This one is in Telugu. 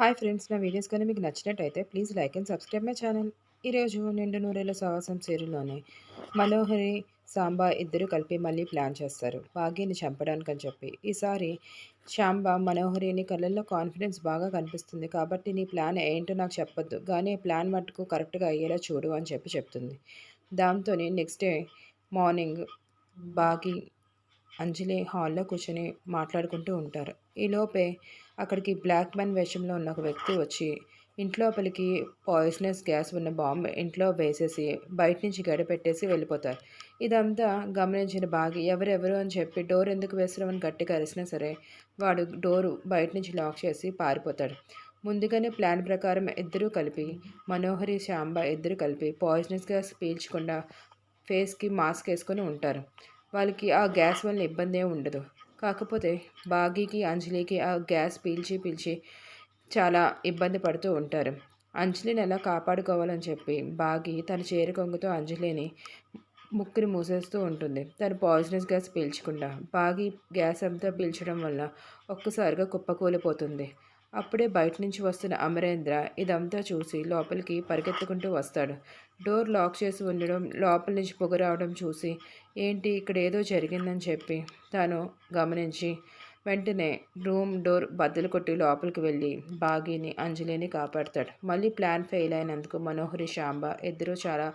హాయ్ ఫ్రెండ్స్ నా వీడియోస్ కానీ మీకు నచ్చినట్టయితే please like and subscribe my channel ఈరోజు నిండు నూరేళ్ళ సావాసం సీరియల్లోనే మనోహరి సాంబా ఇద్దరు కలిపి మళ్ళీ ప్లాన్ చేస్తారు. భాగ్యని చంపడానికి అని చెప్పి. ఈసారి శాంబా మనోహరిని కళ్ళల్లో కాన్ఫిడెన్స్ బాగా కనిపిస్తుంది కాబట్టి నీ ప్లాన్ ఏంటో నాకు చెప్పొద్దు. కానీ ప్లాన్ మట్టుకు కరెక్ట్గా అయ్యేలా చూడు అని చెప్పి చెప్తుంది. దాంతో నెక్స్ట్ డే మార్నింగ్ బాగి అంజలి హాల్లో కూర్చొని మాట్లాడుకుంటూ ఉంటారు. ఈలోపే అక్కడికి బ్లాక్ మ్యాన్ వేషంలో ఉన్న ఒక వ్యక్తి వచ్చి ఇంట్లోపలికి పాయిజనస్ గ్యాస్ ఉన్న బాంబ్ ఇంట్లో వేసేసి బయట నుంచి గడిపెట్టేసి వెళ్ళిపోతారు. ఇదంతా గమనించిన బాగి ఎవరెవరు అని చెప్పి డోర్ ఎందుకు వేస్తున్నామని గట్టిగా అరిసినా సరే వాడు డోరు బయట నుంచి లాక్ చేసి పారిపోతాడు. ముందుగానే ప్లాన్ ప్రకారం ఇద్దరూ కలిపి మనోహరి శాంబ ఇద్దరు కలిపి పాయిజనస్ గ్యాస్ పీల్చకుండా ఫేస్కి మాస్క్ వేసుకొని ఉంటారు. వాళ్ళకి ఆ గ్యాస్ వల్ల ఇబ్బంది ఉండదు. కాకపోతే బాగీకి అంజలికి ఆ గ్యాస్ పీల్చి పీల్చి చాలా ఇబ్బంది పడుతూ ఉంటారు. అంజలిని ఎలా కాపాడుకోవాలని చెప్పి బాగి తన చేరు కొంగుతో అంజలిని ముక్కుని మూసేస్తూ ఉంటుంది. తను పాయిజనస్ గ్యాస్ పీల్చకుండా బాగి గ్యాస్ అంతా పీల్చడం వల్ల ఒక్కసారిగా కుప్పకూలిపోతుంది. అప్పుడే బయట నుంచి వస్తున్న అమరేంద్ర ఇదంతా చూసి లోపలికి పరిగెత్తుకుంటూ వస్తాడు. డోర్ లాక్ చేసి ఉండడం లోపల నుంచి పొగ రావడం చూసి ఏంటి ఇక్కడ ఏదో జరిగిందని చెప్పి తాను గమనించి వెంటనే రూమ్ డోర్ బద్దలు కొట్టి లోపలికి వెళ్ళి బాగీని అంజలిని కాపాడతాడు. మళ్ళీ ప్లాన్ ఫెయిల్ అయినందుకు మనోహరి శాంబ ఇద్దరూ చాలా